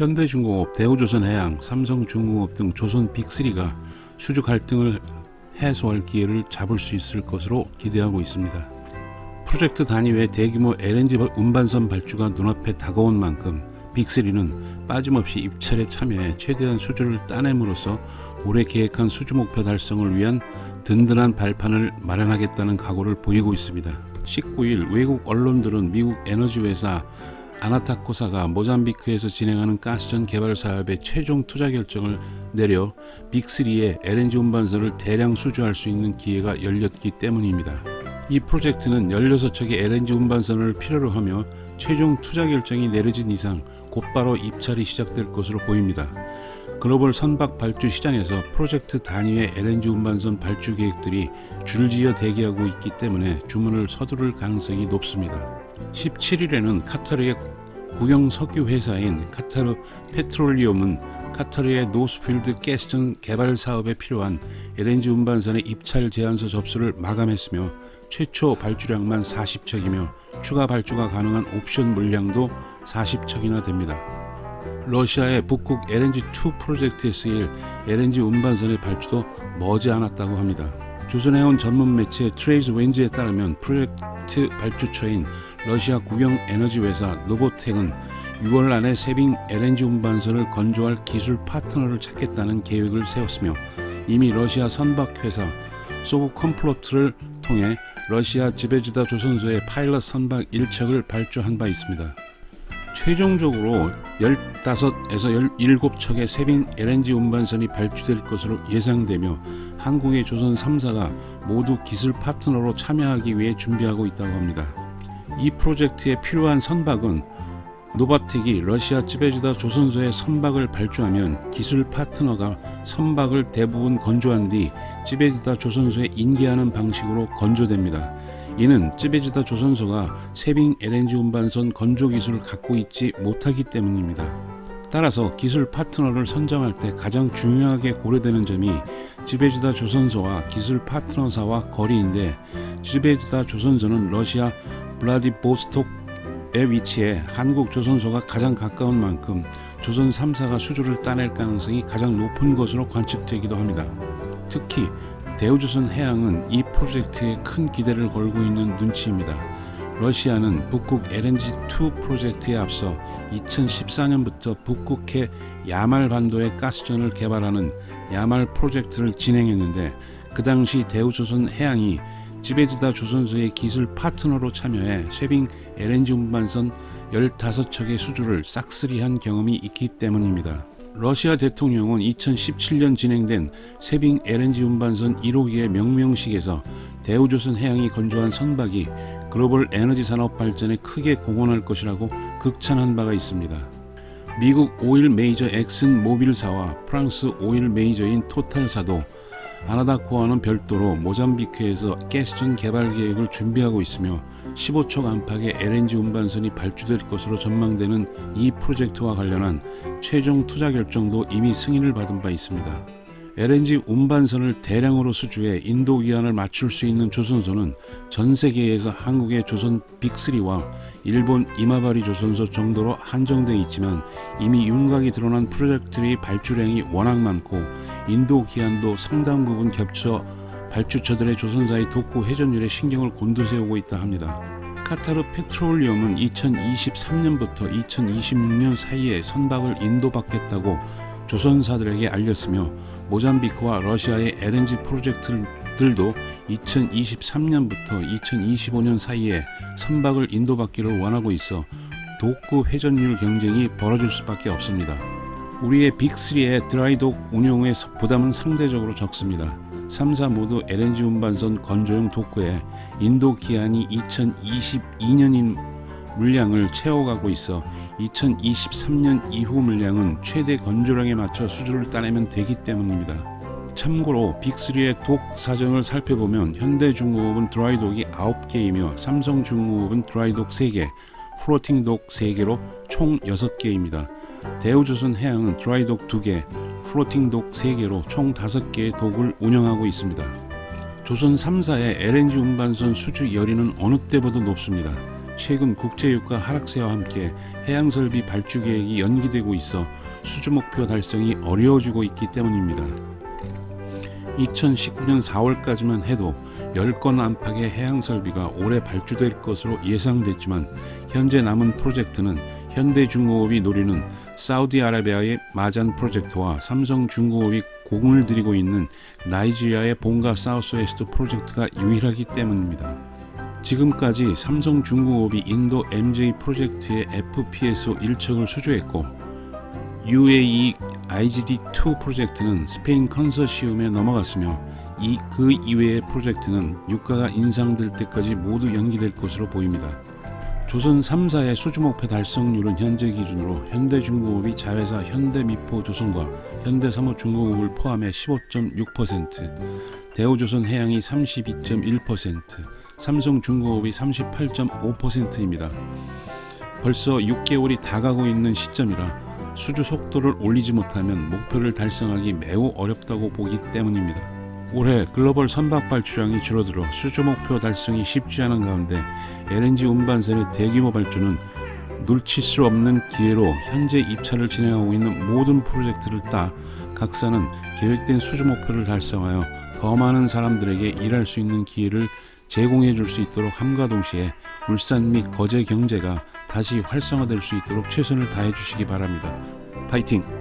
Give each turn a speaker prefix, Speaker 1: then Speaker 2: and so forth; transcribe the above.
Speaker 1: 현대중공업, 대우조선해양, 삼성중공업 등 조선 빅3가 수주 갈등을 해소할 기회를 잡을 수 있을 것으로 기대하고 있습니다. 프로젝트 단위의 대규모 LNG 운반선 발주가 눈앞에 다가온 만큼 빅3는 빠짐없이 입찰에 참여해 최대한 수주를 따냄으로써 올해 계획한 수주 목표 달성을 위한 든든한 발판을 마련하겠다는 각오를 보이고 있습니다. 19일 외국 언론들은 미국 에너지 회사 아나타코사가 모잠비크에서 진행하는 가스전 개발 사업의 최종 투자 결정을 내려 빅3의 LNG 운반선을 대량 수주할 수 있는 기회가 열렸기 때문입니다. 이 프로젝트는 16척의 LNG 운반선을 필요로 하며 최종 투자 결정이 내려진 이상 곧바로 입찰이 시작될 것으로 보입니다. 글로벌 선박 발주 시장에서 프로젝트 단위의 LNG 운반선 발주 계획들이 줄지어 대기하고 있기 때문에 주문을 서두를 가능성이 높습니다. 17일에는 카타르의 국영 석유 회사인 카타르 페트롤리움은 카타르의 노스필드 가스전 개발 사업에 필요한 LNG 운반선의 입찰 제안서 접수를 마감했으며 최초 발주량만 40척이며 추가 발주가 가능한 옵션 물량도 40척이나 됩니다. 러시아의 북극 LNG2 프로젝트에 쓰일 LNG 운반선의 발주도 머지않았다고 합니다. 조선해운 전문 매체 트레이즈 웬즈에 따르면 프로젝트 발주처인 러시아 국영 에너지 회사 노보텍은 6월 안에 세빙 LNG 운반선을 건조할 기술 파트너를 찾겠다는 계획을 세웠으며 이미 러시아 선박 회사 소브 컴플로트를 통해 러시아 지베즈다 조선소의 파일럿 선박 1척을 발주한 바 있습니다. 최종적으로 15에서 17척의 세빙 LNG 운반선이 발주될 것으로 예상되며 한국의 조선 3사가 모두 기술 파트너로 참여하기 위해 준비하고 있다고 합니다. 이 프로젝트에 필요한 선박은 노바텍이 러시아 찌베즈다 조선소에 선박을 발주하면 기술 파트너가 선박을 대부분 건조한 뒤 찌베즈다 조선소에 인계하는 방식으로 건조됩니다. 이는 찌베즈다 조선소가 세빙 LNG 운반선 건조 기술을 갖고 있지 못하기 때문입니다. 따라서 기술 파트너를 선정할 때 가장 중요하게 고려되는 점이 지베즈다 조선소와 기술 파트너사와 거리인데 지베즈다 조선소는 러시아 블라디보스톡에 위치해 한국 조선소가 가장 가까운 만큼 조선 3사가 수주를 따낼 가능성이 가장 높은 것으로 관측되기도 합니다. 특히 대우조선 해양은 이 프로젝트에 큰 기대를 걸고 있는 눈치입니다. 러시아는 북극 LNG2 프로젝트에 앞서 2014년부터 북극해 야말 반도의 가스전을 개발하는 야말 프로젝트를 진행했는데 그 당시 대우조선 해양이 지베지다 조선소의 기술 파트너로 참여해 쉐빙 LNG 운반선 15척의 수주를 싹쓸이한 경험이 있기 때문입니다. 러시아 대통령은 2017년 진행된 세빙 LNG 운반선 1호기의 명명식에서 대우조선 해양이 건조한 선박이 글로벌 에너지 산업 발전에 크게 공헌할 것이라고 극찬한 바가 있습니다. 미국 오일 메이저 엑슨 모빌사와 프랑스 오일 메이저인 토탈사도 아나다코와는 별도로 모잠비크에서 가스전 개발 계획을 준비하고 있으며 15척 안팎의 LNG 운반선이 발주될 것으로 전망되는 이 프로젝트와 관련한 최종 투자 결정도 이미 승인을 받은 바 있습니다. LNG 운반선을 대량으로 수주해 인도 위안을 맞출 수 있는 조선소는 전 세계에서 한국의 조선 빅3와 일본 이마바리 조선소 정도로 한정돼 있지만 이미 윤곽이 드러난 프로젝트의 발주량이 워낙 많고 인도 기한도 상당 부분 겹쳐 발주처들의 조선사의 독고 회전율에 신경을 곤두세우고 있다 합니다. 카타르 페트롤리움은 2023년부터 2026년 사이에 선박을 인도받겠다고 조선사들에게 알렸으며 모잠비크와 러시아의 LNG 프로젝트들도 2023년부터 2025년 사이에 선박을 인도받기를 원하고 있어 독구 회전율 경쟁이 벌어질 수밖에 없습니다. 우리의 빅3의 드라이독 운용의 부담은 상대적으로 적습니다. 3사 모두 LNG 운반선 건조용 독구에 인도 기한이 2022년인 물량을 채워가고 있어 2023년 이후 물량은 최대 건조량에 맞춰 수주를 따내면 되기 때문입니다. 참고로 빅3의 독 사정을 살펴보면 현대중공업은 드라이독이 9개이며 삼성중공업은 드라이독 3개, 플로팅 독 3개로 총 6개입니다. 대우조선 해양은 드라이독 2개, 플로팅 독 3개로 총 5개의 독을 운영하고 있습니다. 조선 3사의 LNG 운반선 수주 열의는 어느 때보다 높습니다. 최근 국제유가 하락세와 함께 해양설비 발주 계획이 연기되고 있어 수주 목표 달성이 어려워지고 있기 때문입니다. 2019년 4월까지만 해도 10건 안팎의 해양설비가 올해 발주될 것으로 예상됐지만 현재 남은 프로젝트는 현대중공업이 노리는 사우디아라비아의 마잔 프로젝트와 삼성중공업이 공을 들이고 있는 나이지리아의 본가 사우스웨스트 프로젝트가 유일하기 때문입니다. 지금까지 삼성중공업이 인도 MJ 프로젝트의 FPSO 1척을 수주했고 UAE IGD2 프로젝트는 스페인 컨소시움에 넘어갔으며 이 그 이외의 프로젝트는 유가가 인상될 때까지 모두 연기될 것으로 보입니다. 조선 3사의 수주 목표 달성률은 현재 기준으로 현대중공업이 자회사 현대미포 조선과 현대사무중공업을 포함해 15.6%, 대우조선해양이 32.1%, 삼성중공업이 38.5%입니다. 벌써 6개월이 다 가고 있는 시점이라 수주 속도를 올리지 못하면 목표를 달성하기 매우 어렵다고 보기 때문입니다. 올해 글로벌 선박 발주량이 줄어들어 수주 목표 달성이 쉽지 않은 가운데 LNG 운반선의 대규모 발주는 놓칠 수 없는 기회로 현재 입찰을 진행하고 있는 모든 프로젝트를 따 각사는 계획된 수주 목표를 달성하여 더 많은 사람들에게 일할 수 있는 기회를 제공해 줄 수 있도록 함과 동시에 울산 및 거제 경제가 다시 활성화될 수 있도록 최선을 다해 주시기 바랍니다. 파이팅!